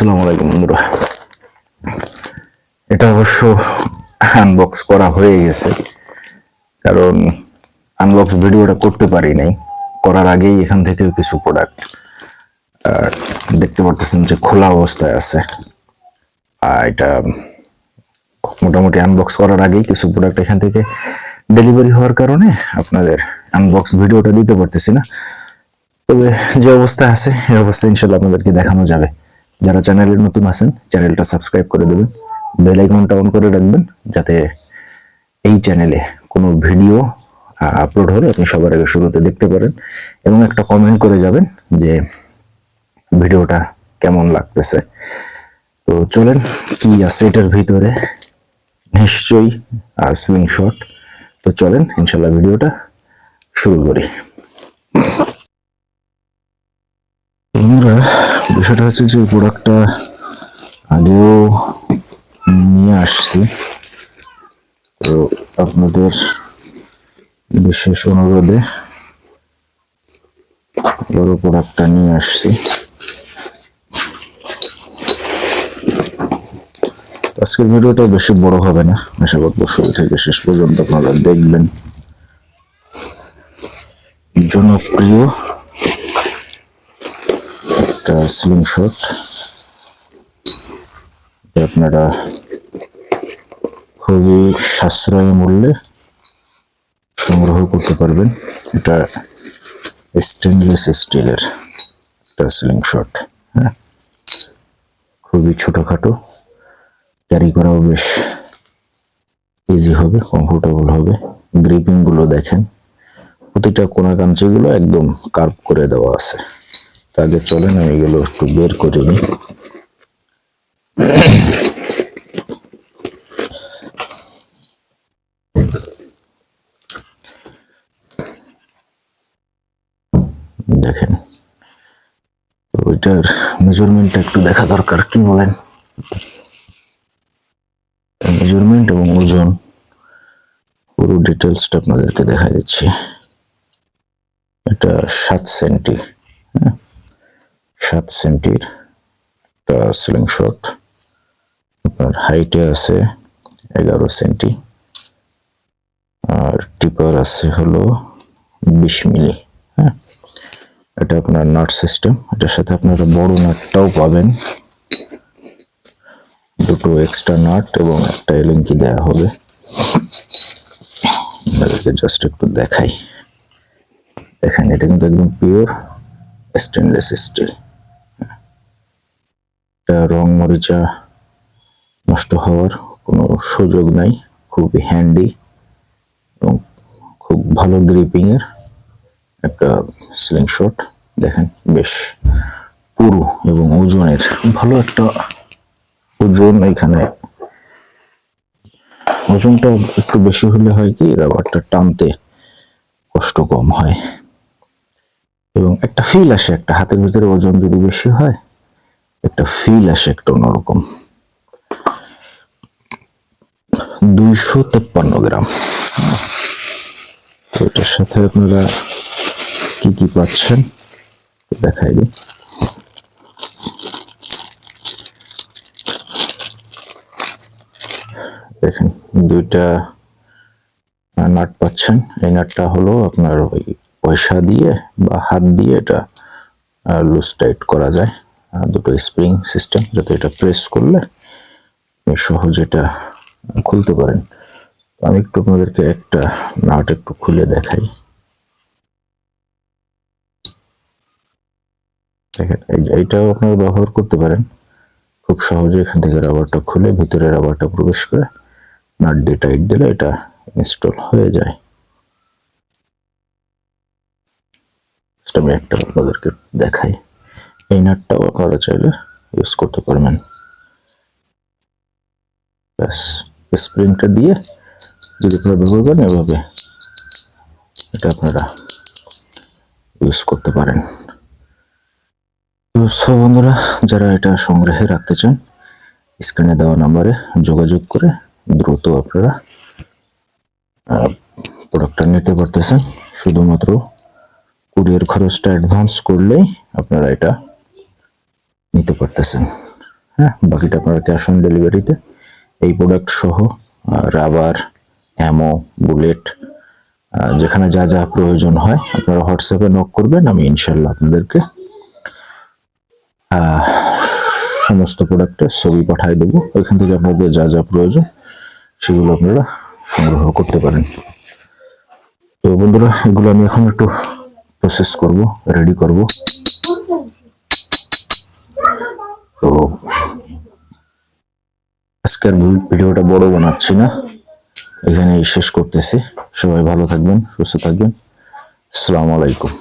আসসালামু আলাইকুম, বন্ধুরা। এটা অবশ্য আনবক্স করা হয়ে গেছে, কারণ আনবক্স ভিডিওটা করতে পারি নাই। করার আগেই এখান থেকে কিছু প্রোডাক্ট দেখতে পারতেছেন যে খোলা অবস্থায় আছে। আর এটা মোটামুটি আনবক্স করার আগেই কিছু প্রোডাক্ট এখান থেকে ডেলিভারি হওয়ার কারণে আপনাদের আনবক্স ভিডিওটা দিতে পারতেছি না। তবে যে অবস্থা আছে, এই অবস্থা ইনশাল্লাহ আপনাদেরকে দেখানো যাবে। যারা চ্যানেলে নতুন আছেন চ্যানেলটা সাবস্ক্রাইব করে দেবেন বেল আইকনটা অন করে রাখবেন, যাতে এই চ্যানেলে কোনো ভিডিও আপলোড হলে আপনি সবার আগে শুরুতে দেখতে পারেন এবং একটা কমেন্ট করে যাবেন যে ভিডিওটা কেমন লাগতেছে। তো চলেন, কি আছে এটার ভিতরে? নিশ্চয়ই স্লিং শট তো চলেন ইনশাল্লাহ ভিডিওটা শুরু করি। বন্ধুরা, বিষয়টা হচ্ছে যে প্রোডাক্টটা আগেও নিয়ে আসছি। তো আপনাদের বিশেষ অনুরোধে বড় প্রোডাক্টটা নিয়ে আসছি। আজকের ভিডিওটা বেশি বড় হবে না, আশা করব শুরু থেকে শেষ পর্যন্ত আপনারা দেখবেন। জনপ্রিয় একটা স্লিং শট আপনারা খুবই সাশ্রয়ী মূল্যে সংগ্রহ করতে পারবেন। এটা স্টেনলেস স্টিলের একটা স্লিং শট হ্যাঁ? খুবই ছোটখাটো। ক্যারি করাও বেশ ইজি হবে কমফোর্টেবল হবে। গ্রিপিংগুলো দেখেন। প্রতিটা কোনা কাঞ্চিগুলো একদম কার্ভ করে দেওয়া আছে। আগে চলেন, আমি এগুলো একটু বের করে নিই। দেখেন, ওইটার মেজারমেন্টটা একটু দেখা দরকার, কি বলেন? মেজারমেন্ট এবং ওজন, পুরো ডিটেলসটা আপনাদেরকে দেখা দিচ্ছি। এটা সাত সেন্টি হ্যাঁ? সাত সেন্টির একটা সিলিং শট আপনার হাইটে আছে এগারো সেন্টি। আর টিপার আছে হলো বিশ মিলি হ্যাঁ? এটা আপনার নাট সিস্টেম এটার সাথে আপনারা বড় নাটটাও পাবেন। দুটো এক্সট্রা নাট এবং একটা এলিঙ্কি দেওয়া হবে। আপনাদেরকে জাস্ট একটু দেখাই। দেখেন এটা কিন্তু একদম পিওর স্টেনলেস স্টিল এটা রং মরিচা নষ্ট হওয়ার কোনো সুযোগ নাই। খুবই হ্যান্ডি এবং খুব ভালো গ্রিপিং এর একটা স্লিং শট দেখেন, বেশ পুরু এবং ওজনের ভালো একটা ওজন এখানে। ওজনটা একটু বেশি হলে হয় কি রাবারটা টানতে কষ্ট কম হয়। এবং একটা ফিল আসে, একটা হাতের ভিতরে ওজন যদি বেশি হয় একটা ফিল আসে একটা অন্যরকম। দুইশো তেপ্পান্ন গ্রাম। তো এটার সাথে আপনারা কি কি পাচ্ছেন, দেখাই দিই। দেখেন, দুইটা নাট পাচ্ছেন। এই নাটটা হলো আপনার ওই পয়সা দিয়ে বা হাত দিয়ে এটা লুজ টাইট করা যায়। দুটো স্প্রিং সিস্টেম যাতে এটা প্রেস করলে সহজে এটা খুলতে পারেন। আমি একটু আপনাদেরকে একটা নাট একটু খুলে দেখাই। দেখেন, এই- এইটাও আপনারা ব্যবহার করতে পারেন। খুব সহজে এখান থেকে রাবারটা খুলে ভিতরে রাবারটা প্রবেশ করে নাট দিয়ে টাইট দিলে এটা ইনস্টল হয়ে যায়। আমি একটা আপনাদেরকে দেখাই। এই নাটটাও আপনারা চাইলে ইউজ করতে পারবেন। ব্যাস স্প্রিংটা দিয়ে যদি আপনারা ব্যবহার করেন এভাবে এটা আপনারা ইউজ করতে পারেন। সব বন্ধুরা, যারা এটা সংগ্রহে রাখতে চান স্ক্রিনে দেওয়া নাম্বারে যোগাযোগ করে দ্রুত আপনারা প্রোডাক্টটা নিতে পারতেছেন। শুধুমাত্র কুরিয়ার খরচটা অ্যাডভান্স করলেই আপনারা এটা নিতে পারতেছেন। হ্যাঁ বাকিটা আপনারা ক্যাশ অন ডেলিভারিতে এই প্রোডাক্ট সহ রাবার অ্যামো বুলেট যেখানে যা যা প্রয়োজন হয়, আপনারা হোয়াটসঅ্যাপে নক করবেন, আমি ইনশাল্লাহ আপনাদেরকে সমস্ত প্রোডাক্টের ছবি পাঠিয়ে দেবো। ওইখান থেকে আপনাদের যা যা প্রয়োজন, সেগুলো আপনারা সংগ্রহ করতে পারেন। তো বন্ধুরা, এগুলো আমি এখন একটু প্রসেস করব রেডি করব। তো আজকের ভিডিওটা বড় বানাচ্ছি না। এখানে শেষ করতেছি। সবাই ভালো থাকবেন, সুস্থ থাকবেন। আসসালামু আলাইকুম।